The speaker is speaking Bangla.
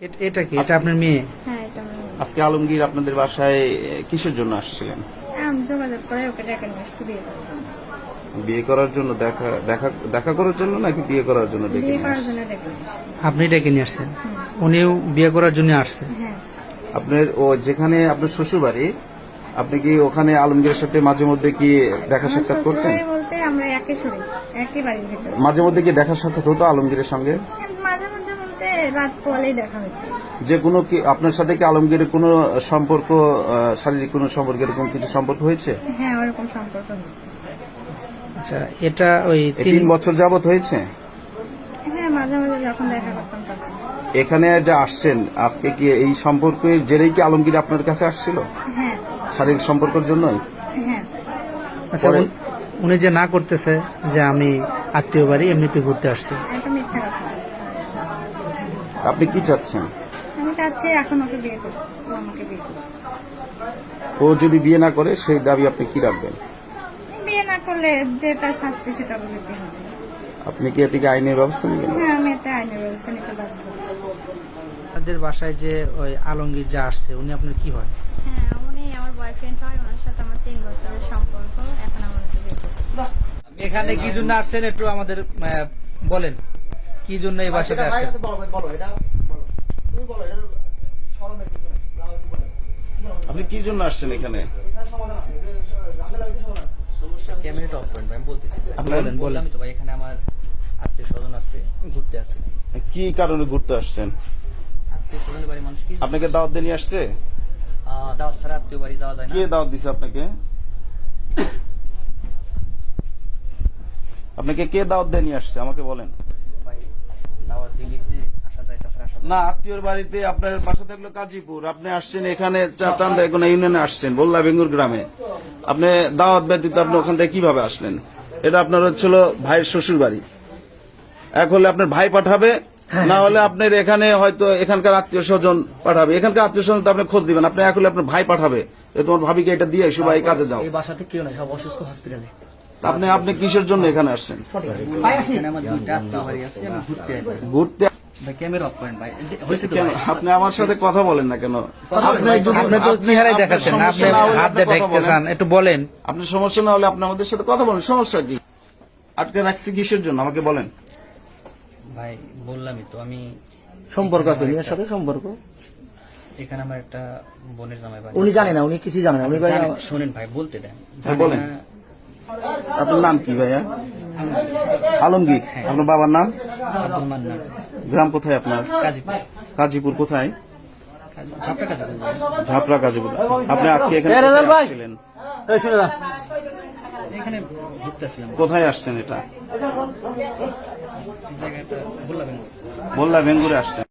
এটা কি? এটা আপনার মেয়ে? হ্যাঁ এটা আমার মেয়ে। আজকে আলমগীর আপনাদের বাসায় কিসের জন্য আসছিলেন? আমি যোগাযোগ করে ওকে ডেকে নিয়ে আসছি বিয়ে করার জন্য। বিয়ে করার জন্য দেখা দেখা দেখা করার জন্য নাকি বিয়ে করার জন্য ডেকে বিয়ে নিয়ে করার আসছেন? জন্য ডেকে নিয়ে আসছি। আপনি ডেকে নিয়ে আসছেন? উনিও বিয়ে করার জন্য আসছে? হ্যাঁ। আপনার ও যেখানে আপনার শ্বশুর বাড়ি আপনি কি ওখানে আলমগীরের সাথে মাঝে মধ্যে কি দেখা আমার সাক্ষাৎ করতেন? শ্বশুরবাড়ি বলতে আমরা একই শরীর একই বাড়ির ভিতরে। মাঝে মধ্যে কি দেখা সাক্ষাৎ হতো আলমগীরের সঙ্গে? বলতে রাত পলেই দেখা হতো যে কোনো কি আপনার সাথে কি আলমগীরের কোনো সম্পর্ক শারীরিক কোনো সম্পর্ক এরকম কিছু সম্পর্ক হয়েছে? হ্যাঁ ওরকম সম্পর্ক হয়েছে। আচ্ছা এটা ওই তিন বছর যাবত হয়েছে? হ্যাঁ মাঝে মাঝে যখন দেখা করতাম তখন। এখানে যে আসছেন আজকে কি এই সম্পর্কের জেরেই কি আলমগীর আপনার কাছে আসছিল? হ্যাঁ। শারীরিক সম্পর্কের জন্যই? হ্যাঁ। আচ্ছা উনি- যে না করতেছে যে আমি আত্মীয় বাড়ি এমনিতে ঘুরতে আসছি। একটা মিথ্যা কথা। আপনি কি চাচ্ছেন? আমি চাচ্ছি এখন ওকে বিয়ে করব ও আমাকে বিয়ে করব ও যদি বিয়ে না করে সেই দাবি আপনি কি রাখবেন? বিয়ে না করলে যেটা শাস্তি সেটা বলতে হবে। আপনি কি এদিকে আইনের ব্যবস্থা নেবেন? হ্যাঁ আমি এতে আইনের ব্যবস্থা নিতে বাধ্য। আপনাদের বাসায় যে ওই আলমগীর যা আসছে উনি আপনার কি হয়? হ্যাঁ উনি আমার বয়ফ্রেন্ড হয় ওনার সাথে আমার তিন বছরের সম্পর্ক এখন আমার বিয়ে এখানে কি জন্য আসছেন একটু আমাদের বলেন। কি জন্য এই বাসাতে আসছেন? আপনি কি জন্য আসছেন এখানে? ক্যামেরাটা অফ করেন আমি বলতেছি। বলেন বলেন তো ভাই এখানে আমার আত্মীয় স্বজন আছে ঘুরতে আছে। কি কারণে ঘুরতে আসছেন? আত্মীয় স্বজনের বাড়ি মানুষ কি আপনাকে দাওয়াত দিয়ে নিয়ে আসছে? দাওয়াত ছাড়া আত্মীয় বাড়ি যাওয়া যায় না। কে দাওয়াত দিছে আপনাকে? আপনাকে কে দাওয়াত দিয়ে নিয়ে আসছে? আমাকে বলেন ভাই দাওয়াত দিলে যে আসা যায় তাছাড়া আসা যায় না আত্মীয়র বাড়িতে আপনার বাসা থাকল কাজীপুর। আপনি আসছেন এখানে চা- চান্দা এখন ইউনিয়নে আসছেন বল্লা বেঙ্গুর গ্রামে। আপনি দাওয়াত ব্যতীত আপনি ওখান থেকে কীভাবে আসলেন? এটা আপনার হচ্ছিল ভাইয়ের শ্বশুর বাড়ি। এক হলে আপনার ভাই পাঠাবে না হলে আপনার এখানে হয়তো এখানকার আত্মীয় স্বজন পাঠাবে। এখানকার আত্মীয় স্বজন তো আপনি খোঁজ দিবেন আপনি এক হলে আপনার ভাই পাঠাবে। তোমার ভাবিকে এটা দিয়ে এসো ভাই কাজে যাও। এই বাসাতে কেউ নাই সব অসুস্থ হসপিটালে আপনি আপনি কিসের জন্য এখানে আসছেন? এখানে আমার দুইটা আত্মীয় বাড়ি আছে আমি ঘুরতে আছি ঘুরতে ভাই ক্যামেরা অফ করেন ভাই। হয়েছে তো কেন? ভাই। আপনি আমার সাথে কথা বলেন না কেন? আপনি তো চেহারাই দেখাচ্ছেন আপনি সমস্যা না হলে হাত দিয়ে ঢেকতে চান একটু বলেন। আপনার সমস্যা না হলে আপনি আমাদের সাথে কথা বলেন সমস্যা কি? আটকে রাখছি কিসের জন্য? আমাকে বলেন। ভাই বললামই তো আমি সম্পর্ক আছে মেয়ের সাথে সম্পর্ক? এখানে আমার একটা বোনের জামাই বাড়ি উনি জানে না উনি কিছু জানে না। উনি শোনেন ভাই বলতে দেন। হ্যাঁ, বলেন। আপনার নাম কি ভাইয়া? আলমগীর। আপনার বাবার নাম? আব্দুল মান্নান। গ্রাম কোথায় আপনার? কাজীপুর কাজীপুর কোথায়। ঝাপড়া কাজীপুর আপনি আজকে এখানে কোথায় আসছেন এটা? বললা বেঙ্গুরে আসছেন।